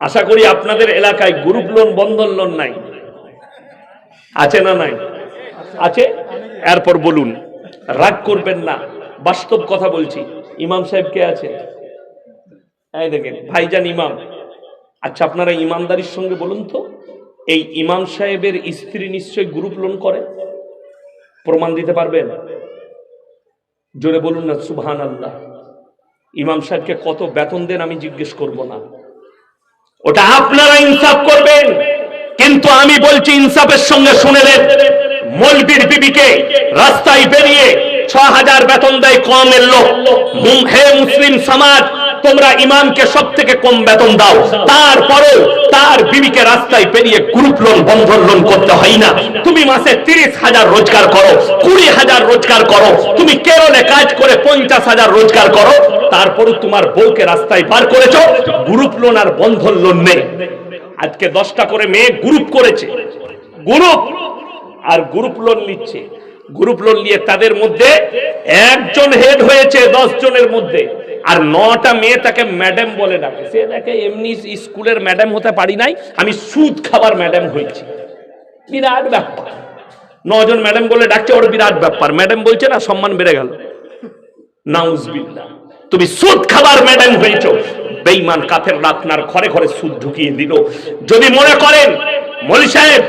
আশা করি আপনাদের এলাকায় গ্রুপ লোন, বন্ধন লোন নাই। আছে না নাই? আছে? এরপর বলুন, রাগ করবেন না। বাস্তব কথা বলছি। ইমাম সাহেব কে আছে? এই দেখেন, ভাইজান ইমাম। আচ্ছা আপনারা ইমানদারির সঙ্গে বলুন তো, এই ইমাম সাহেবের স্ত্রী নিশ্চয় গ্রুপ লোন করে? প্রমাণ দিতে পারবেন? জোরে বলুন না সুবহান আল্লাহ ইমাম সাহেবকে কত বেতন দেন আমি জিজ্ঞেস করব না। ওটা আপনারা ইনসাফ করবেন। কিন্তু আমি বলছি, ইনসাফের সঙ্গে শুনেলেন মলবির বিবিকে রাস্তায় বেরিয়ে ছ হাজার বেতন দেয় কমের লোক। হে মুসলিম সমাজ, তোমরা ইমামকে সব থেকে কম বেতন দাও। তারপরেও তার বিবিকে রাস্তায় বেরিয়ে গ্রুপ লোন, বন্ধন লোন করতে হয় না। তুমি মাসে তিরিশ হাজার রোজগার করো, কুড়ি হাজার রোজগার করো। তুমি কেরলে কাজ করে পঞ্চাশ হাজার রোজগার করো। তারপরও তোমার বউকে রাস্তায় পার করেছ। গ্রুপ লোন আর বন্ধন লোন নেই। আজকে দশটা করে মেয়ে গ্রুপ করেছে। গ্রুপ আর গ্রুপ লোন নিচ্ছে। গ্রুপ লোন নিয়ে তাদের মধ্যে একজন হেড হয়েছে দশ জনের মধ্যে। আর নটা মেয়ে তাকে ম্যাডাম বলে ডাকে। সে দেখে এমনি স্কুলের ম্যাডাম হতে পারি নাই, আমি সুদ খাবার ম্যাডাম হয়েছি। বিরাট ব্যাপার। নজন ম্যাডাম বলে ডাকছে, ওর বিরাট ব্যাপার। ম্যাডাম বলছে, না, সম্মান বেড়ে গেল। নাউজবিল্লাহ তুমি সুদ খাবার ম্যাডাম হয়েছ। বেঈমান কাফের আপনার ঘরে ঘরে সুদ ঢুকিয়ে দিল। যদি মনে করেন, মলি সাহেব,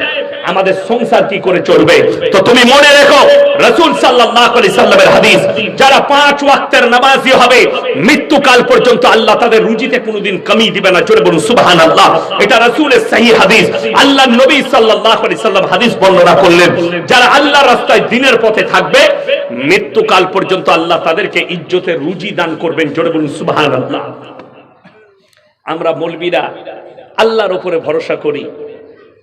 আমাদের সংসার কি করে চলবে? তো তুমি মনে রেখো, রসুল সাল্লামের হাদিস, যারা পাঁচ ওয়াক্তের নামাজি হবে, মৃত্যুকাল পর্যন্ত আল্লাহ তাদের রুজিতে কোনোদিন কমি দিবে না। জোরে বলুন, সুবহানাল্লাহ। এটা রাসূলের সহি হাদিস। আল্লাহ নবী আলাইহি সাল্লাম হাদিস বর্ণনা করলেন, যারা আল্লাহর রাস্তায় দিনের পথে থাকবে, মৃত্যুকাল পর্যন্ত আল্লাহ তাদেরকে ইজ্জতের রুজি দান করবেন। জোরে বলুন, সুবহানাল্লাহ। আমরা মলবিরা আল্লাহর উপরে ভরসা করি।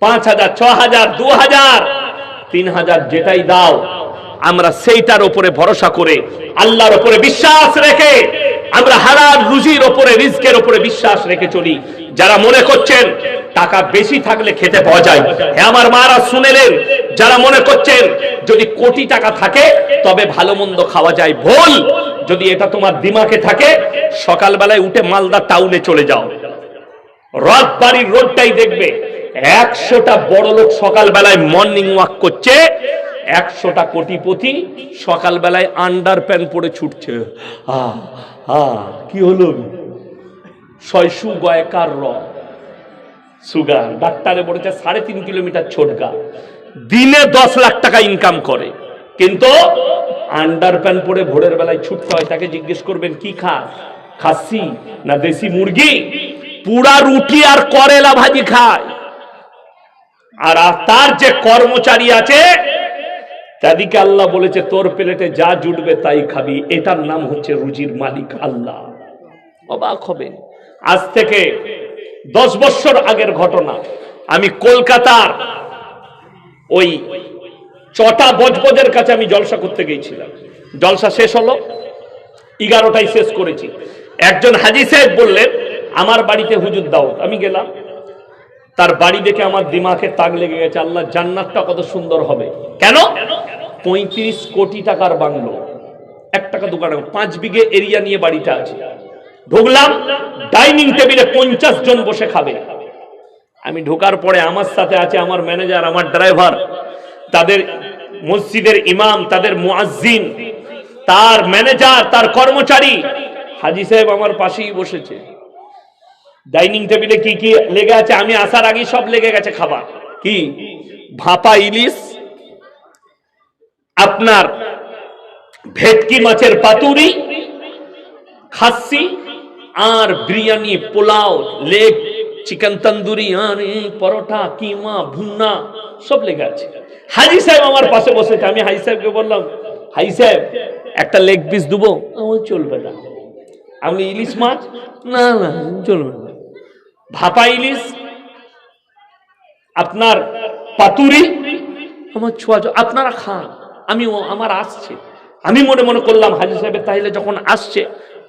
পাঁচ হাজার, ছ হাজার, দু হাজার, তিন হাজার যেটাই দাও, আমরা সেইটার উপরে ভরসা করে আল্লাহর উপরে বিশ্বাস রেখে আমরা হারার রুজির ওপরে রিস্কের উপরে বিশ্বাস রেখে চলি। যারা মনে করছেন টাকা বেশি থাকলে খেতে পাওয়া যায় হ্যাঁ আমার মারা শুনেলেন, যারা মনে করছেন যদি কোটি টাকা থাকে, তবে ভালো মন্দ খাওয়া যায়, ভুল। যদি এটা তোমার দিমাকে থাকে, সকালবেলায় উঠে মালদা টাউনে চলে যাও। রথ বাড়ির রোডটাই দেখবে। একশোটা বড় লোক সকালবেলায় মর্নিং ওয়াক করছে, একশোটা কোটিপতি সকালবেলায় আন্ডার প্যান্ট পরে ছুটছে। কি হলো? ছয়শু গয়কার র সুগার, ডাক্তারে বলেছে সাড়ে তিন কিলোমিটার ছোটগা দিনে দশ লাখ টাকা ইনকাম করে। কিন্তু আন্ডার প্যান্ট পরে ভোরের বেলায় ছুটতে হয়, তাকে জিজ্ঞেস করবেন, কি খাস? খাসি না দেশি মুরগি? পুরা রুটি আর করেলা ভাজি খায়। আর তার যে কর্মচারী আছে তাদিকে আল্লাহ বলেছে, তোর প্লেটে যা জুটবে তাই খাবি। এটার নাম হচ্ছে রুজির মালিক আল্লাহ। অবাক হবেন। আজ থেকে দশ বছর আগের ঘটনা। আমি কলকাতার ওই চটা বজবজের কাছে আমি জলসা করতে গিয়েছিলাম। জলসা শেষ হলো, এগারোটায় শেষ করেছি। একজন হাজি সাহেব বললেন আমার বাড়িতে হুজুর দাও। আমি গেলাম। তার বাড়ি দেখে আমার দিমাগে তাক লেগে গেছে, আল্লাহ, জান্নাতটা কত সুন্দর হবে। কেন? পঁয়ত্রিশ কোটি টাকার বাংলো। এক টাকা দু টাকা পাঁচ বিঘে এরিয়া নিয়ে বাড়িটা আছে। ঢুকলাম, ডাইনিং টেবিলে পঞ্চাশ জন বসে খাবে। আমি ঢোকার পরে আমার সাথে আছে আমার ম্যানেজার, আমার ড্রাইভার, তাদের মসজিদের ইমাম, তাদের মুয়াজ্জিন, তার ম্যানেজার, তার কর্মচারী। হাজি সাহেব আমার পাশেই বসেছে। ডাইনিং টেবিলে কি কি লেগে আছে? আমি আসার আগেই সব লেগে গেছে খাবার। কি? ভাপা ইলিশ, আপনার ভেটকি মাছের পাতুরি, খাসি আর বিরিয়ানি, পোলাও, লেগ, চিকেন তন্দুরি, আর পরোটা, কিমা ভুন্না সব লেগে আছে। হাজি সাহেব আমার পাশে বসেছে। আমি হাজি সাহেবকে বললাম, হাজি সাহেব, একটা লেগ পিস দেবো? আমার চলবে না। আমি ইলিশ মাছ? না না, চলবে না। ভাপা ইলিশ আপনার পাতুরি, আমার ছোঁয়া আপনারা খান আমি আমার আসছে। আমি মনে মনে করলাম, হাজি সাহেবের তাহলে যখন আসছে,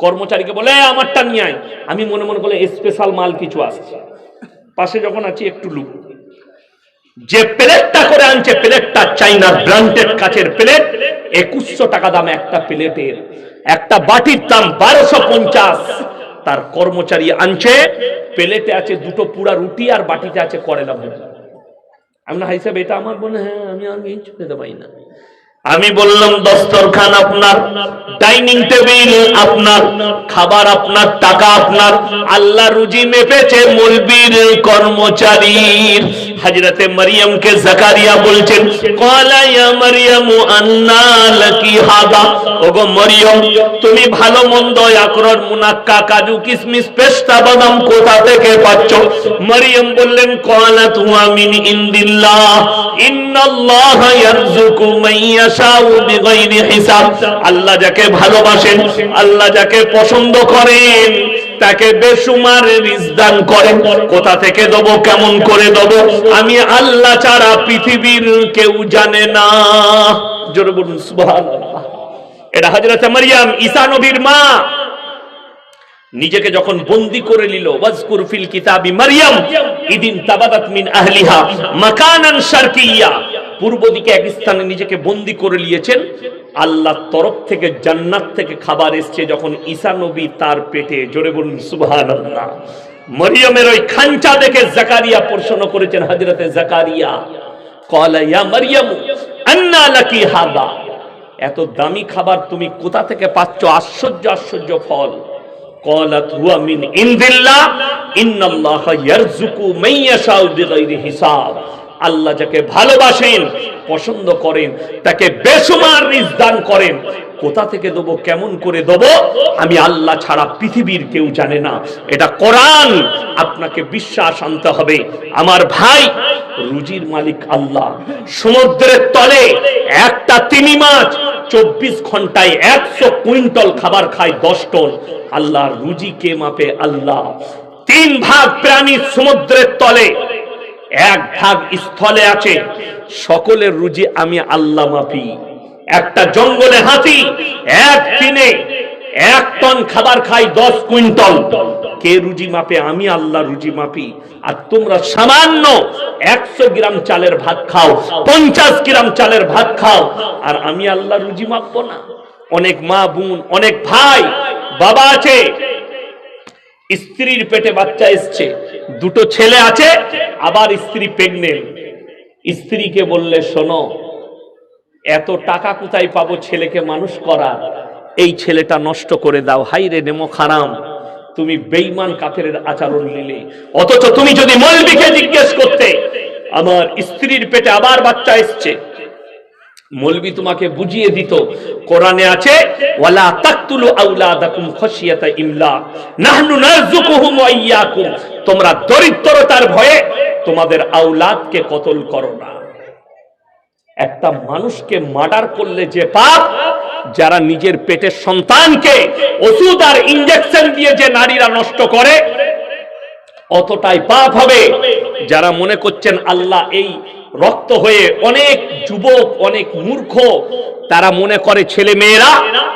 কর্মচারীকে বলে আমারটা নিয়ে আয়। আমি মনে মনে করলাম স্পেশাল মাল কিছু আসছে। পাশে যখন আছি, একটু লুক যে প্লেটটা করে আনছে, প্লেটটা চাইনার ব্র্যান্ডেড কাচের প্লেট, একুশশো টাকা দাম একটা প্লেটের। একটা বাটির দাম বারোশো পঞ্চাশ। তার কর্মচারী আনছে, প্লেটে আছে দুটো পুরা রুটি আর বাটিতে আছে করেলা ভাজা আমি না হাইসাব এটা আমার মনে হ্যাঁ আমি আর কিছু খেতে পাই না। আমি বললাম, দস্তরখান আপনার, ডাইনিং টেবিল আপনার, খাবার আপনার, টাকা আপনার, আল্লাহ রুজি মেপেছে মুরবির কর্মচারীর। হাজরতে মারিয়ামকে জাকারিয়া বলছেন কলা ইয়া মারিয়ামু আন্না লাকি হাদা? ওগো মারিয়াম, তুমি ভালো মন্দ আকরর মুনাক্কা কাজু কিশমিশ পেস্তা বাদাম কোথা থেকে পাচ্ছ? মারিয়াম বললেন কলা তুয়া মিন ইন্দিল্লাহ, ইন্নাল্লাহ ইয়ারযুকু মান ইয়াশাউ বিগাইরি হিসাব। আল্লাহ যাকে ভালোবাসেন, আল্লাহ যাকে পছন্দ করেন তাকে বেসুমার রিজদান করেন কোথা থেকে দেব, কেমন করে দেব? আমি আল্লাহ ছাড়া পৃথিবীর কেউ জানে না। জোরে বলুন, সুবহানাল্লাহ। এটা হযরত মারিয়াম, ঈসা নবীর মা। নিজেকে যখন বন্দি করে নিল, ওয়াজকুর ফিল কিতাবি মারিয়াম, ইদিন তাবাদাত মিন আহলিহা মাকানান শারকিয়া। পূর্ব দিকে এক স্থানে নিজেকে বন্দি করে নিয়েছেন। আল্লাহ তরফ থেকে জান্নাত থেকে খাবার এসছে যখন ঈসা নবী তার পেটে, জোরে বলুন সুবহান আল্লাহ মরিয়মের ওই খাঞ্চা দেখে জাকারিয়া প্রশ্ন করেছেন হাজরতে জাকারিয়া কলা ইয়া মরিয়ম, আন্না লাকি হাদা? এত দামি খাবার তুমি কোথা থেকে পাচ্ছ? আশ্চর্য আশ্চর্য ফল। কলাত হুয়া মিন ইনদিল্লাহ, ইন্নাল্লাহ ইয়ারযুকু মাইয়াশাউ বিগাইরি হিসাব। আল্লাহ যাকে ভালোবাসেন, পছন্দ করেন, তাকে বেসুমার রিজ দান করেন, কোথা থেকে দেবো, কেমন করে দেবো, আমি আল্লাহ ছাড়া পৃথিবীর কেউ জানে না। এটা কোরআন, আপনাকে বিশ্বাস আনতে হবে। আমার ভাই, রুজির মালিক আল্লাহ, সমুদ্রের তলে একটা তিমি মাছ চব্বিশ ঘন্টায় একশো কুইন্টল খাবার খায় দশ টন। আল্লাহ রুজি কে মাপে আল্লাহ? তিন ভাগ প্রাণী সমুদ্রের তলে। এক ভাগ স্থলে আছে। সকলের রুজি আমি আল্লাহ মাপি একটা জঙ্গলে হাতি এক দিনে এক টন খাবার খাই, দশ কুইন্টল। কে রুজি মাপে? আমি আল্লাহ রুজি মাপি। আর তোমরা সামান্য একশো গ্রাম চালের ভাত খাও, পঞ্চাশ গ্রাম চালের ভাত খাও। আর আমি আল্লাহ রুজি মাপবো না। অনেক মা বোন, অনেক ভাই, বাবা আছে। স্ত্রীর পেটে বাচ্চা এসছে, দুটো ছেলে আছে, আবার স্ত্রী প্রেগনেন্ট স্ত্রীকে বললে, শোনো, এত টাকা কোথায় পাবো ছেলেকে মানুষ করা এই ছেলেটা নষ্ট করে দাও। হাই রে নেমো খারাম, তুমি বেইমান কাফের আচরণ নিলে। অথচ তুমি যদি মলবিকে জিজ্ঞেস করতে, আমার স্ত্রীর পেটে আবার বাচ্চা এসছে মলবি তোমাকে বুঝিয়ে দিত, কোরআনে আছে, ওয়ালা তাকতুলু আউলাদাকুম খাশিয়াতা ইমলাক নাহনু নারযুকুহুম ওয়া তোমরা দরিদ্রতার ভয়ে তোমাদের আওলাদকে কতল করো না। একটা মানুষকে মার্ডার করলে যে পাপ, যারা নিজের পেটের সন্তানকে ওষুধ আর ইনজেকশন দিয়ে যে নারীরা নষ্ট করে, অতটাই পাপ হবে। যারা মনে করছেন, আল্লাহ এই রক্ত হয়ে অনেক যুবক, অনেক মূর্খ, তারা মনে করে, ছেলে মেয়েরা,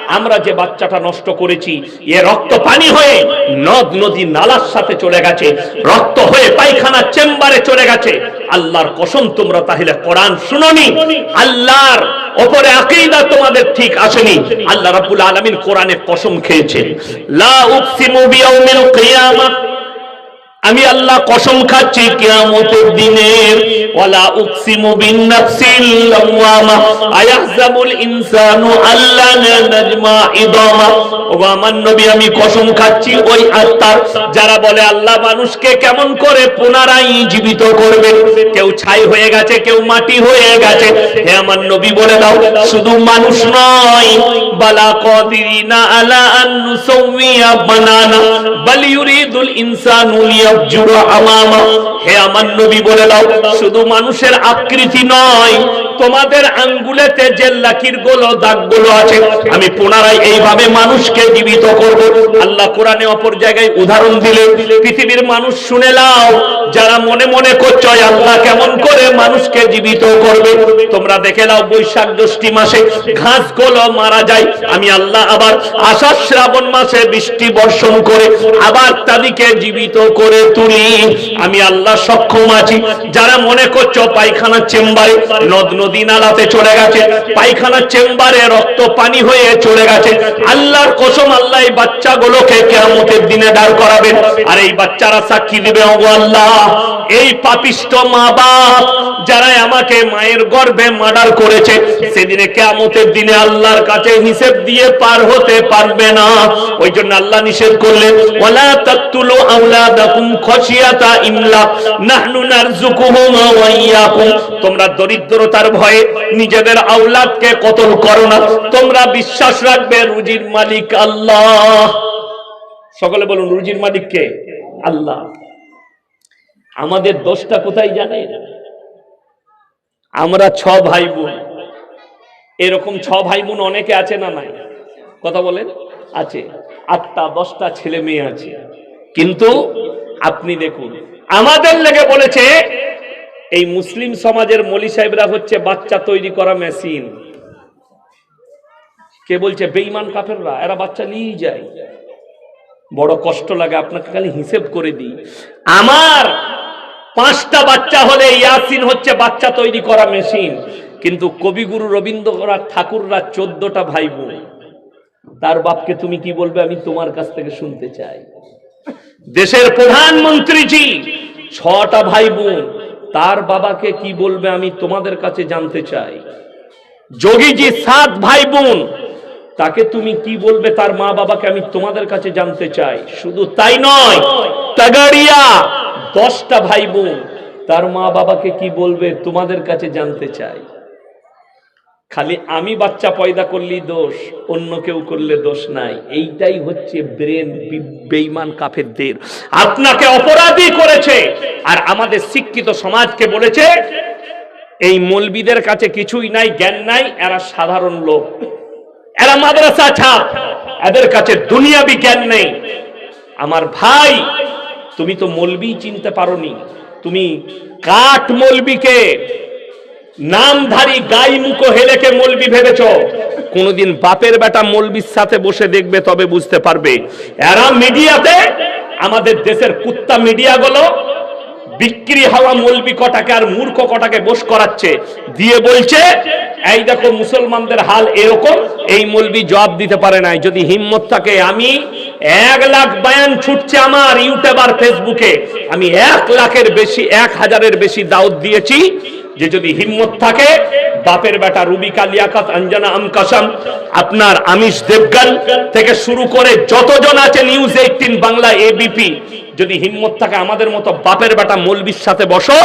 আমরা যে বাচ্চাটা নষ্ট করেছি, এ রক্ত পানি হয়ে নদ, নদী, নালার সাথে চলে গেছে, রক্ত হয়ে পায়খানা চেম্বারে চলে গেছে। আল্লাহর কসম, তোমরা তাহলে কোরআন শুনোনি? আল্লাহর ওপরে আকীদা তোমাদের ঠিক আসেনি। আল্লাহ রাব্বুল আলামিন কোরআনে কসম খেয়েছেন। লা উকসিমু বিয়াউমিল কিয়ামাহ আমি আল্লাহ কসম খাচ্ছি কিয়ামতের দিনের ওয়ালা উকসিমু বিন নাফসিল লাওয়ামা আয়াহজাবুল ইনসানু আল্লা নাজমা ইদামা। ও আমার নবী, আমি কসম খাচ্ছি ওই আত্মার, যারা বলে আল্লাহ মানুষকে কেমন করে পুনরায় জীবিত করবে। কেউ ছাই হয়ে গেছে, কেউ মাটি হয়ে গেছে। হে আমার নবী, বলে দাও, শুধু মানুষ নয়। বালা কদিরিনা আলা আন নুসাউইয়া বানানা বাল ইউরিদুল ইনসানু হে আমার নবী বলে দাও, শুধু মানুষের আকৃতি নয়, তোমাদের আঙ্গুলেতে যে লাকির আছে, আমি পুনরায় এইভাবে মানুষকে জীবিত করব। আল্লাহ কোরআনে অপর জায়গায় উদাহরণ দিলে পৃথিবীর মানুষ শুনে নাও, যারা মনে মনে করছ আল্লাহ, কেমন করে মানুষকে জীবিত করবে? তোমরা দেখে নাও, বৈশাখ জ্যৈষ্ঠী মাসে ঘাসগুলো মারা যায়। আমি আল্লাহ আবার আষাঢ় শ্রাবণ মাসে বৃষ্টি বর্ষণ করে আবার তাদেরকে জীবিত করে তুলি, আমি আল্লাহ সক্ষম আছি। যারা মনে করছ পায়খানা চেম্বারে নদ নদী নালাতে চলে গেছে, পায়খানার চেম্বারে রক্ত পানি হয়ে চলে গেছে, আল্লাহর কসম আল্লাহ এই বাচ্চাগুলোকে দিনে দাঁড় করাবেন। আর এই বাচ্চারা সাক্ষী দিবে আল্লাহ, এই পাপিষ্ট মা বাপ যারা আমাকে মায়ের গর্ভে মার্ডার করেছে, সেদিনে কেয়ামতের দিনে আল্লাহর কাছে হিসেব দিয়ে পার হতে পারবে না। ওই জন্য আল্লাহ নিষেধ করলেন আওলাদাকুম খশিয়াতা ইমলাক নাহনু নারযুকুহুম ওয়া ইয়াকুম। তোমরা দরিদ্রতার ভয়ে নিজেদের আওলাদকে কতল করো না। তোমরা বিশ্বাস রাখবে রুজির মালিক আল্লাহ। সকলে বলুন, রুজির মালিক কে? আল্লাহ। আমাদের দোষটা কোথায় জানেন আমরা ছ ভাই বোন এরকম ছ ভাই বোন অনেকে আছে না নাই? কথা বলেন? আছে। আটটা, দশটা ছেলে মেয়ে আছে। কিন্তু আপনি দেখুন। আমাদের লেগে বলেছে, এই মুসলিম সমাজের মলি সাহেবরা হচ্ছে বাচ্চা তৈরি করা মেশিন। কে বলছে? বেইমান কাফেররা, এরা বাচ্চা নিয়েই যায়। বড় কষ্ট লাগে, আপনাকে খালি হিসেব করে দিই। আমার পাঁচটা বাচ্চা হলে ইয়াসিন হচ্ছে বাচ্চা তৈরি করা মেশিন। কিন্তু কবিগুরু রবীন্দ্রনাথ ঠাকুররা চোদ্দটা ভাই বোন, তার বাপকে তুমি কি বলবে আমি তোমার কাছ থেকে শুনতে চাই। দেশের প্রধানমন্ত্রীজি, ছটা ভাই বোন তার বাবাকে কি বলবে আমি তোমাদের কাছে জানতে চাই। যোগীজি সাত ভাই বোন তাকে তুমি কি বলবে তার মা বাবাকে আমি তোমাদের কাছে জানতে চাই। শুধু তাই নয় তাগাড়িয়া দশটা ভাই বোন তার মা বাবাকে কি বলবে তোমাদের কাছে জানতে চাই। খালি আমি বাচ্চা পয়দা করলেই দোষ, অন্য কেউ করলে দোষ নাই। এইটাই হচ্ছে ব্রেন বেইমান কাফেরদের। আপনাকে অপরাধী করেছে, আর আমাদের শিক্ষিত সমাজকে বলেছে, এই মলবিদের কাছে কিছুই নাই, জ্ঞান নাই, এরা সাধারণ লোক। এরা মাদ্রাসা ছাপ এদের কাছে দুনিয়াবি জ্ঞান নেই। আমার ভাই, তুমি তো মলবি চিনতে পারোনি। তুমি কাঠ মলবিকে নামধারী গাই মুখো হেলেকে মলবি ভেবেছ? কোনদিন বাপের বেটা মলবির সাথে বসে দেখবে, তবে বুঝতে পারবে। এরা মিডিয়াতে, আমাদের দেশের কুত্তা মিডিয়াগুলো বিক্রি হওয়া মলবি কটাকে আর মূর্খ কটাকে বস করাচ্ছে। দিয়ে বলছে, এই দেখো, মুসলমানদের হাল এরকম, এই মলবি জবাব দিতে পারে নাই। যদি হিম্মত থাকে, আমি এক লাখ বয়ান ছুটছে আমার ইউটিউব আর ফেসবুকে। আমি এক লাখের বেশি, এক হাজারের বেশি দাউদ দিয়েছি। যে যদি হিম্মত থাকে বাপের বেটা রুবিকা লিয়াকাত অঞ্জনা আমকাসম আপনার আমিষ দেবগান থেকে শুরু করে যতজন আছে নিউজ এইটিন বাংলা এবিপি যদি হিম্মত থাকে আমাদের মতো বাপের বেটা মৌলবির সাথে বসো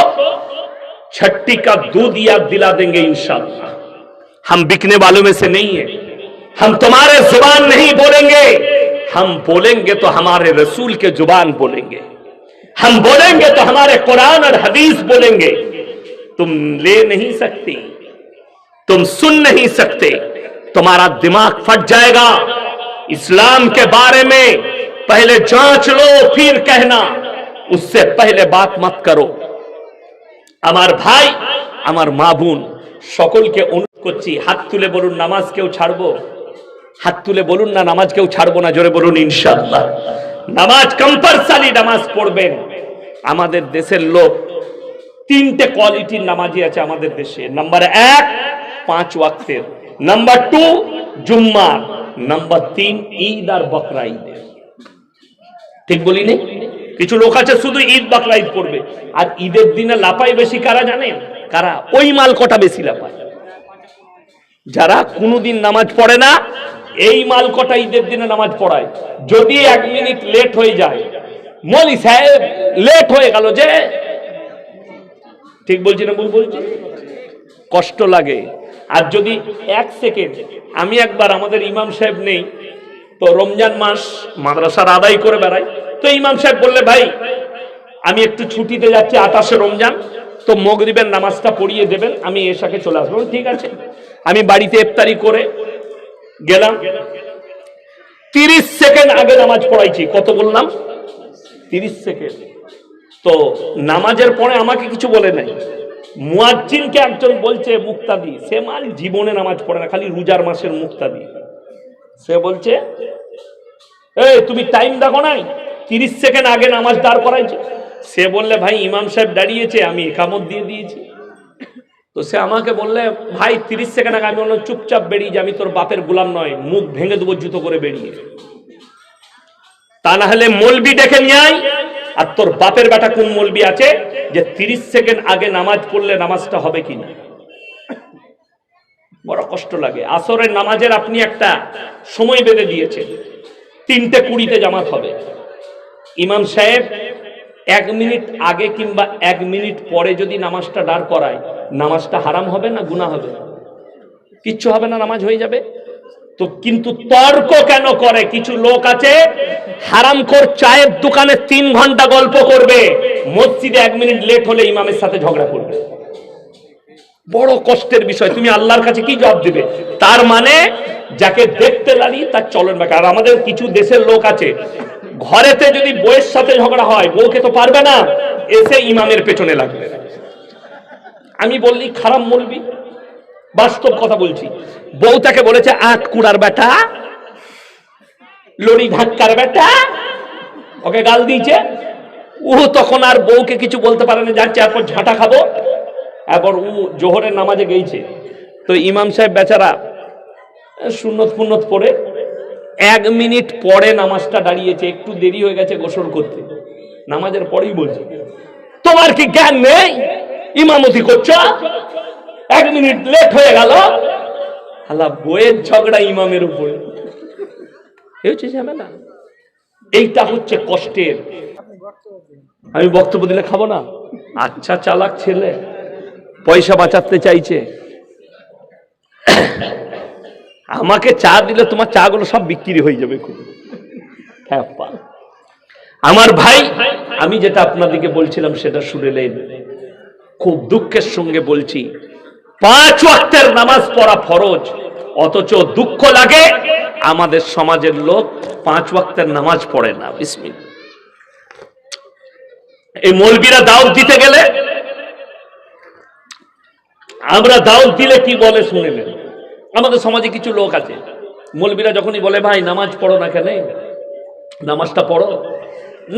छट्टी का दूध याद दिला देंगे इंशाल्लाह हम बिकने वालों में से नहीं है हम तुम्हारे जुबान नहीं बोलेंगे हम बोलेंगे तो हमारे रसूल के जुबान बोलेंगे हम बोलेंगे तो हमारे कुरान और हदीस बोलेंगे तुम ले नहीं सकती तुम सुन नहीं सकते तुम्हारा दिमाग फट जाएगा इस्लाम के बारे में पहले जांच लो फिर कहना उससे पहले बात मत करो আমার ভাই আমার মা বোন সকলকে অনুরোধ করছি হাত তুলে বলুন নামাজ কেউ ছাড়বো হাত তুলে বলুন না নামাজ কেউ ছাড়বো না জোরে বলুন ইনশাআল্লাহ নামাজ কম্পালসারি নামাজ পড়বেন আমাদের দেশের লোক তিনটে কোয়ালিটির নামাজি আছে আমাদের দেশে। নাম্বার এক, পাঁচ ওয়াক্তের। নাম্বার টু জুম্মার। নাম্বার তিন, ঈদ আর বকরা ঈদের। ঠিক বলি নে? কিছু লোক আছে শুধু ঈদ বাকরা ঈদ করবে। আর ঈদের দিনে লাপাই বেশি কারা জানেন? কারা? ওই মাল কটা বেশি লাপায় যারা কোনোদিন নামাজ পড়ে না, এই মাল কটা ঈদের দিনে নামাজ পড়ায়। যদি এক মিনিট লেট হয়ে যায়, মলি সাহেব লেট হয়ে গেল যে ঠিক বলছি না ভুল বলছি? কষ্ট লাগে। আর যদি এক সেকেন্ড, আমি একবার আমাদের ইমাম সাহেব নেই, তো রমজান মাস মাদ্রাসার আদায় করে বেড়াই। তো ইমাম সাহেব বললে, ভাই, আমি একটু ছুটিতে যাচ্ছি আটাশে রমজান, তো মগরিবের নামাজটা পড়িয়ে দেবেন, আমি এসাকে চলে আসব। ঠিক আছে। আমি বাড়িতে ইফতারি করে গেলাম। তিরিশ সেকেন্ড আগে নামাজ পড়াইছি। কত বললাম? তিরিশ সেকেন্ড। তো নামাজের পরে আমাকে কিছু বলে নাই। মুয়াজ্জিনকে একজন বলছে, মুক্তাদি, সে মাল জীবনে নামাজ পড়ে না, খালি রোজার মাসের মুক্তাদি। সে বলছে, এই, তুমি টাইম দেখো নাই? তিরিশ সেকেন্ড আগে নামাজ দাঁড় করাইছে? সে বললে, ভাই, ইমাম সাহেব দাঁড়িয়েছে, আমি একামত দিয়ে দিয়েছি। তো সে আমাকে বললে, ভাই, তিরিশ সেকেন্ড আগে আমি বললাম, চুপচাপ বেরিয়ে যে, আমি তোর বাপের গোলাম নয়, মুখ ভেঙে দেবো জুতো করে বেরিয়ে তা না হলে মলবি ডেকে নিয়ে আর তোর বাপের বেটা কোন মলবি আছে যে তিরিশ সেকেন্ড আগে নামাজ পড়লে নামাজটা হবে কিনা বড় কষ্ট লাগে। আসরের নামাজের আপনি একটা সময় বেঁধে দিয়েছেন। তিনটে কুড়িতে জামাত হবে। ইমাম সাহেব এক মিনিট আগে কিংবা এক মিনিট পরে যদি নামাজটা দাঁড় করায়, নামাজটা হারাম হবে না গুণা হবে কিচ্ছু হবে না, নামাজ হয়ে যাবে? তো কিন্তু তর্ক কেন করে? কিছু লোক আছে হারাম হারামখোর চায়ের দোকানে তিন ঘণ্টা গল্প করবে, মসজিদে এক মিনিট লেট হলে ইমামের সাথে ঝগড়া করবে। বড় কষ্টের বিষয়, তুমি আল্লাহর কাছে কি জবাব দিবে? তার মানে যাকে দেখতে লারি তার চলন বাঁকা আর আমাদের কিছু দেশের লোক আছে, ঘরেতে যদি বউয়ের সাথে ঝগড়া হয়, বউকে তো পারবে না, এসে ইমামের পেছনে লাগবে। আমি বললি, খারাপ বলবি? বাস্তব কথা বলছি। বউ তাকে বলেছে আট কুড়ার বেটা, লড়ি ধাক্কার বেটা, ওকে গাল দিয়েছে। ও তখন আর বউকে কিছু বলতে পারে না, যাচ্ছে এরপর ঝাঁটা খাব। এরপর ও জোহরের নামাজে গেছে তো ইমাম সাহেব বেচারা সুন্নত ফুন্নত পড়ে, এক মিনিট পরে নামাজটা দাঁড়িয়েছে, একটু দেরি হয়ে গেছে গোসল করতে। নামাজের পরেই বলছে, তোমার কি জ্ঞান নেই? ইমামতি করছ? এক মিনিট লেট হয়ে গেল। আল্লাহ বইয়ের ঝগড়া ইমামের উপরে। হচ্ছে ঝামেলা। এইটা হচ্ছে কষ্টের। আমি বক্তব্য দিলে খাব না? আচ্ছা চালাক ছেলে, পয়সা বাঁচাতে চাইছে। আমাকে চা দিলে তোমার চা গুলো সব বিক্রি হয়ে যাবে আমার ভাই, আমি যেটা আপনাদেরকে বলছিলাম সেটা শুনেলেন খুব দুঃখের সঙ্গে বলছি। পাঁচ ওয়াক্তের নামাজ পড়া ফরজ, অথচ দুঃখ লাগে, আমাদের সমাজের লোক পাঁচ ওয়াক্তের নামাজ পড়ে না। বিসমিল এই মৌলবীরা দাওয়াত দিতে গেলে, আমরা দাওয়াত দিলে কি বলে শুনে নেন। আমাদের সমাজে কিছু লোক আছে, মৌলবীরা যখনই বলে, ভাই, নামাজ পড়ো না কেন? নামাজটা পড়ো।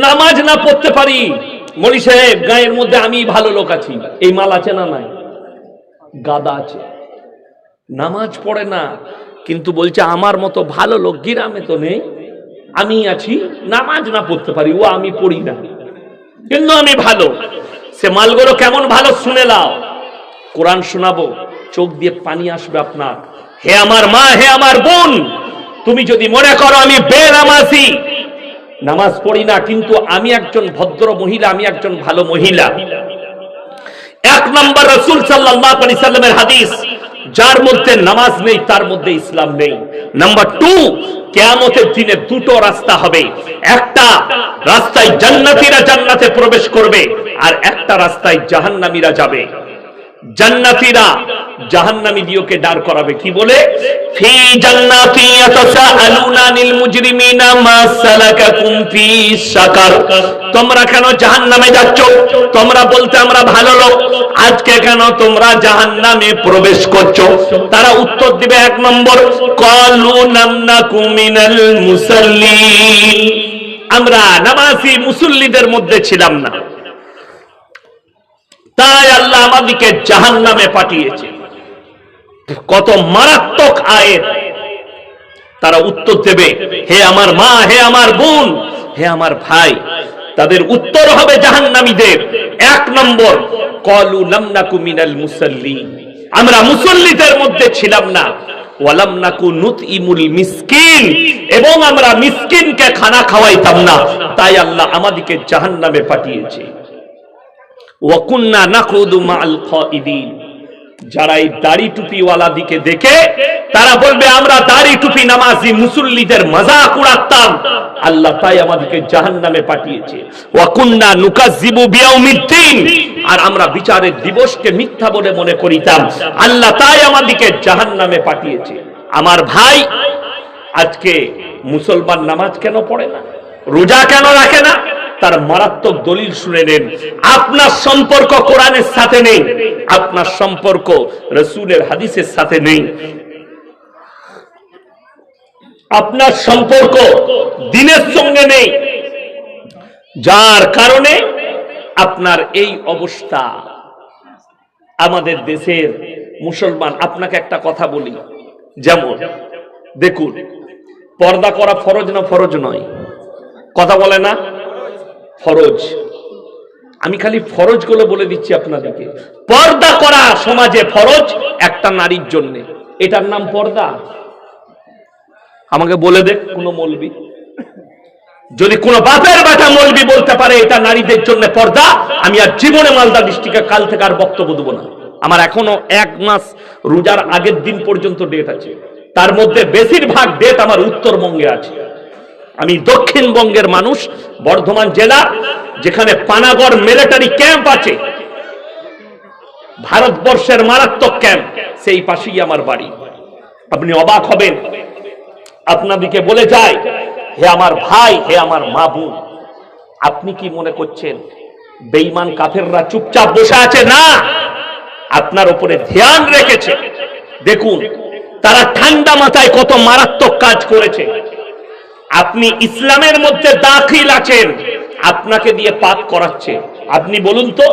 নামাজ না পড়তে পারি। মলি সাহেব, গায়ের মধ্যে আমি ভালো লোক আছি। এই মাল আছে না নাই? গাদা আছে। নামাজ পড়ে না, কিন্তু বলছে, আমার মতো ভালো লোক গিরামে তো নেই, আমি আছি, নামাজ না পড়তে পারি, ও আমি পড়ি না। কিন্তু আমি ভালো। সে মালগুলো কেমন ভালো শুনে লাও কোরআন শোনাবো, চোখ দিয়ে পানি আসবে আপনার। হে আমার মা, হে আমার বোন, তুমি যদি মনে করো আমি বেনামাজি, নামাজ পড়ি না, কিন্তু আমি একজন ভদ্র মহিলা, আমি একজন ভালো মহিলা। এক নম্বর রসুল সাল্লামের হাদিস, যার মধ্যে নামাজ নেই, তার মধ্যে ইসলাম নেই। নাম্বার টু কেয়ামতের দিনে দুটো রাস্তা হবে। একটা রাস্তায় জান্নাতিরা জান্নাতে প্রবেশ করবে, আর একটা রাস্তায় জাহান্নামীরা যাবে। জাহান্নামী দিওকে দাঁড় করাবে। কি বলে? ফি জান্নাতি মুজরিমিনা মা সালাকাকুম ফি সাকার। তোমরা কেন জাহান্নামে যাচ্ছ? তোমরা বলতে আমরা ভালো লোক। আজকে কেন তোমরা জাহান্নামে প্রবেশ করছ? তারা উত্তর দিবে এক নম্বর ক্বালু নামনাকু মিনাল মুসাল্লিন। আমরা নামাজি মুসল্লিদের মধ্যে ছিলাম না। তাই আল্লাহ আমাদেরকে জাহান নামে পাঠিয়েছে। কত মারাত্মক আয়ের। তারা উত্তর দেবে, হে আমার মা, হে আমার বোন, হে আমার ভাই। তাদের উত্তর হবে জাহান্নামীদের। এক নম্বর, কলু লামনাকু মিনাল মুসাল্লি আমরা মুসল্লিদের মধ্যে ছিলাম না। ওয়ালাম নাকু নুতইমুল মিসকিন। এবং আমরা মিসকিনকে খানা খাওয়াইতাম না। তাই আল্লাহ আমাদেরকে জাহান্নামে পাঠিয়েছে। ওয়াকুন্না নাকুদু মাল যারা এই দাড়ি টুপিওয়ালা দিকে দেখে, তারা বলবে, আমরা দাড়ি টুপি নামাজি মুসল্লিদের মজাক উড়াতাম। আল্লাহ তাই আমাদেরকে পাঠিয়েছে। ওয়াকুন্না বিয়াউমিদ্দিন। আর আমরা বিচারের দিবসকে মিথ্যা বলে মনে করিতাম। আল্লাহ তাই আমাদেরকে জাহান্নামে পাঠিয়েছে। আমার ভাই, আজকে মুসলমান নামাজ কেন পড়ে না? রোজা কেন রাখে না? তার মারাত্মক দলিল শুনে নেন। আপনার সম্পর্ক কোরআনের সাথে নেই। আপনার সম্পর্ক রসুলের হাদিসের সাথে নেই। আপনার সম্পর্ক দিনের সঙ্গে নেই। যার কারণে আপনার এই অবস্থা। আমাদের দেশের মুসলমান, আপনাকে একটা কথা বলি। যেমন, দেখুন, পর্দা করা ফরজ না ফরজ নয়? কথা বলে না? ফরজ। আমি খালি ফরজগুলো বলে দিচ্ছি আপনাদেরকে। পর্দা করা সমাজে ফরজ একটা নারীর জন্য। এটার নাম পর্দা। আমাকে বলে দেখ কোন মলবি। যদি কোন বাপের বাটা মলবি বলতে পারে এটা নারীদের জন্য পর্দা, আমি আর জীবনে মালদা ডিস্ট্রিক্টে কাল থেকে আর বক্তব্য দেবো না। আমার এখনও এক মাস রোজার আগের দিন পর্যন্ত ডেট আছে। তার মধ্যে বেশিরভাগ ডেট আমার উত্তরবঙ্গে আছে। আমি দক্ষিণবঙ্গের মানুষ, বর্ধমান জেলা, যেখানে পানাগড় মিলিটারি ক্যাম্প আছে। ভারতবর্ষের মারাত্মক ক্যাম্প সেই পাশেই আমার বাড়ি। আপনি অবাক হবেন, আপনাদিকে বলে যায়, হে আমার ভাই, হে আমার মা বোন, আপনি কি মনে করছেন, বেঈমান কাফেররা চুপচাপ বসে আছে না? আপনার উপরে ধ্যান রেখেছে। দেখুন, তারা ঠান্ডা মাথায় কত মারাত্মক কাজ করেছে। আপনি ইসলামের মধ্যে দাখিল আছেন, আপনাকে দিয়ে পাপ করাচ্ছে। আপনি বলুন তো,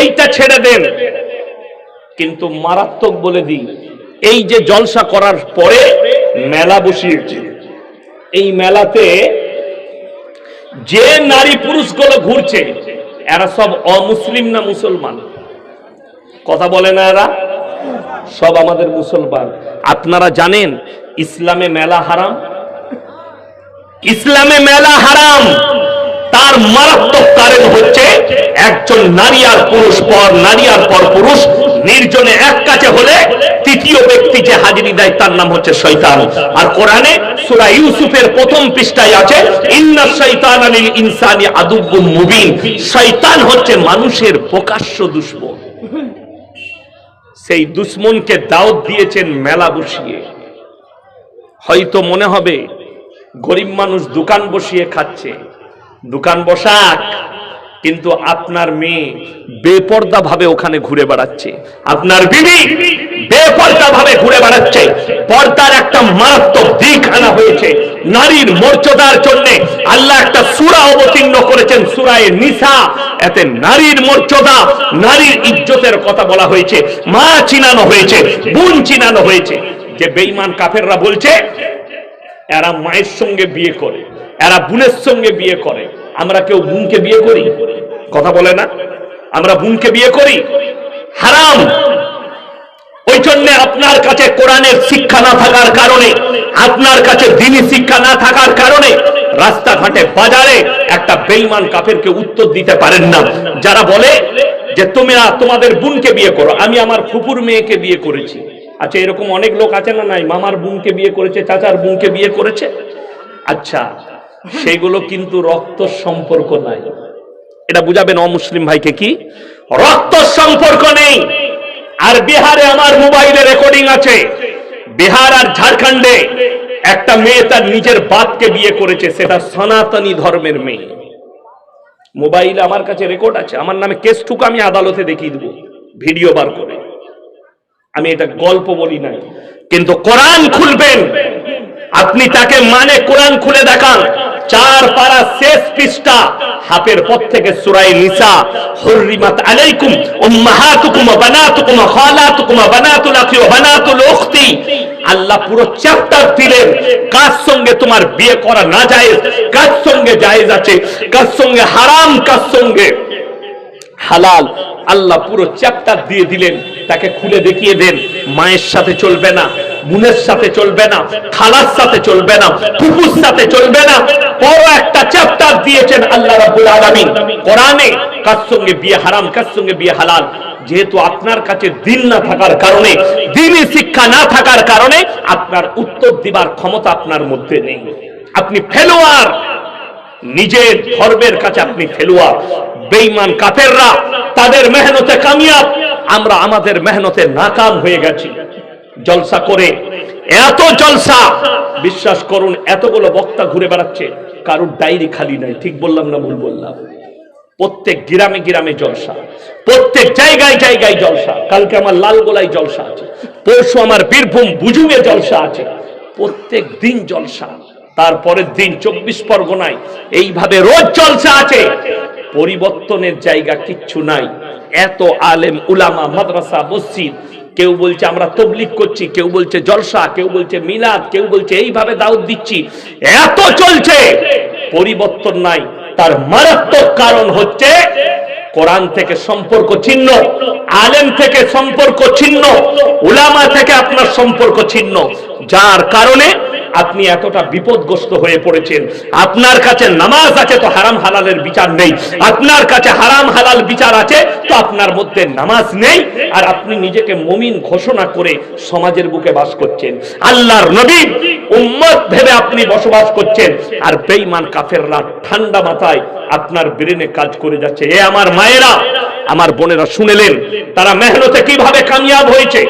এইটা ছেড়ে দেন। কিন্তু মারাত্মক বলে দিই, এই যে জলসা করার পরে মেলা বসিয়েছে। এই মেলাতে যে নারী পুরুষগুলো ঘুরছে, এরা সব অমুসলিম না মুসলমান? কথা বলে না এরা? সব আমাদের মুসলমান। আপনারা জানেন, ইসলামে মেলা হারাম? ইসলামে মেলা হারাম। তার মারাত্মক কারণ হচ্ছে একজন নারী আর পুরুষ পর নারী আর পর পুরুষ। নির্জনে এক কাছে হলে তৃতীয় ব্যক্তি যে হাজিরি দেয় তার নাম হচ্ছে শয়তান। আর কোরআনে সূরা ইউসুফের প্রথম পৃষ্ঠায় আছে, ইন্না শয়তান আলিল ইনসানি আদুব্বুম মুবিন। শয়তান হচ্ছে মানুষের প্রকাশ্য দুশ্মন। সেই দুশ্মনকে দাওয়াত দিয়েছেন মেলা বসিয়ে। হয়তো মনে হবে গরিব মানুষ দোকান বসিয়ে খাচ্ছে। দোকান বসাক, কিন্তু আপনার মেয়ে বেপর্দা ভাবে ওখানে ঘুরে বেড়াচ্ছে। আপনার বিবি বেপর্দা ভাবে ঘুরে বেড়াচ্ছে। পর্দার একটা মারাত্মক দিক আনা হয়েছে। নারীর মর্যাদার জন্য আল্লাহ একটা সুরা অবতীর্ণ করেছেন, সুরায় নিসা। এতে নারীর মর্যাদা, নারীর ইজ্জতের কথা বলা হয়েছে। মা চিনানো হয়েছে, বোন চিনানো হয়েছে। যে বেঈমান কাফেররা বলছে এরা মায়ের সঙ্গে বিয়ে করে, এরা বোনের সঙ্গে বিয়ে করে। আমরা কেউ বোনকে বিয়ে করি? কথা বলে না? আমরা বোনকে বিয়ে করি? হারাম। ওই জন্য আপনার কাছে কোরআনের শিক্ষা না থাকার কারণে, আপনার কাছে দিনী শিক্ষা না থাকার কারণে, রাস্তাঘাটে, বাজারে একটা বেইমান কাফেরকে উত্তর দিতে পারেন না। যারা বলে যে তোমরা তোমাদের বোনকে বিয়ে করো, আমি আমার ফুপুর মেয়েকে বিয়ে করেছি। আচ্ছা এরকম অনেক লোক আছে না নাই? মামার বোনকে বিয়ে করেছে, চাচার বোনকে বিয়ে করেছে? আচ্ছা সেগুলো কিন্তু রক্ত সম্পর্ক নাই। এটা বুঝাবেন অমুসলিম ভাইকে কি? রক্ত সম্পর্ক নেই। আর বিহারে আমার মোবাইলে রেকর্ডিং আছে। বিহার আর ঝাড়খণ্ডে একটা মেয়ে তার নিজের বাপকে বিয়ে করেছে, সেটা সনাতনী ধর্মের মেয়ে। মোবাইলে আমার কাছে রেকর্ড আছে, আমার নামে কেস আমি আদালতে দেখিয়ে দেবো, ভিডিও বার করে। আমি এটা গল্প বলি নাই। কিন্তু কোরআন খুলবেন। আপনি তাকে মানে কোরআন খুলে দেখান। চার পারা শেষ পৃষ্ঠা হাফের পর থেকে সুরাই নিসা, হুররিমাত আলাইকুম উম্মাহাতুকুম বানাতুকুম খালাতুকুম বানাতুল আখি ওয়া বানাতুল উখতি। আল্লাহ পুরো চ্যাপ্টার দিলেন। কার সঙ্গে তোমার বিয়ে করা না যায় কার সঙ্গে জায়েজ আছে? কার সঙ্গে হারাম? কার সঙ্গে? হালাল। আল্লাহ পুরো চ্যাপ্টার দিয়ে দিলেন, তাকে খুলে দেখিয়ে দেন, মায়ের সাথে চলবে না বোনের সাথে চলবে না, খালার সাথে চলবে না ফুপুর সাথে চলবে না, বড় একটা চ্যাপ্টার দিয়েছেন আল্লাহ রাব্বুল আলামিন। কোরআনে কার সঙ্গে বিয়ে হারাম, কার সঙ্গে বিয়ে হালাল? যেহেতু আপনার কাছে দিন না থাকার কারণে দিনই শিক্ষা না থাকার কারণে আপনার উত্তর দিবার ক্ষমতা আপনার মধ্যে নেই। আপনি ফেলোয়ার, নিজের ধর্মের কাছে আপনি ফেলুয়া বেঈমান কাফেররা তাদের মেহনতে কামিয়াব। আমরা আমাদের মেহনতে নাকাম হয়ে গেছি। জলসা করে এত জলসা। বিশ্বাস করুন, এতগুলো বক্তা ঘুরে বেড়াচ্ছে। কারোর ডায়েরি খালি নাই। ঠিক বললাম না ভুল বললাম? প্রত্যেক গ্রামে গ্রামে জলসা। প্রত্যেক জায়গায় জায়গায় জলসা। কালকে আমার লালগোলায় জলসা আছে। পরশু আমার বীরভূম বুজুগে জলসা আছে। প্রত্যেক দিন জলসা। তারপরের দিন চব্বিশ পরগনায় এইভাবে রোজ জলসা আছে। পরিবর্তনের জায়গা কিচ্ছু নাই। এত আলেম, উলামা, মাদ্রাসা, মসজিদ, কেউ বলছে আমরা তবলিক করছি, কেউ বলছে জলসা, কেউ বলছে মিলাদ, কেউ বলছে এইভাবে দাউদ দিচ্ছি। এত চলছে, পরিবর্তন নাই। তার মারাত্মক কারণ হচ্ছে কোরআন থেকে সম্পর্ক ছিন্ন, আলেম থেকে সম্পর্ক ছিন্ন, উলামা থেকে আপনার সম্পর্ক ছিন্ন। যার কারণে আপনি এতটা বিপদগ্রস্ত হয়ে পড়েছেন। আপনার কাছে নামাজ আছে তো হারাম হালালের বিচার নেই। আপনার কাছে হারাম হালাল বিচার আছে তো আপনার মধ্যে নামাজ নেই। আর আপনি নিজেকে মমিন ঘোষণা করে সমাজের বুকে বাস করছেন। আল্লাহর নবী উম্মত ভেবে আপনি বসবাস করছেন। আর বেঈমান কাফেররা ঠান্ডা মাথায় আপনার ব্রেনে কাজ করে যাচ্ছে। এ আমার মায়েরা, আমার বোনেরা শুনেলেন তারা মেহনতে কীভাবে কামিয়াব হয়েছে?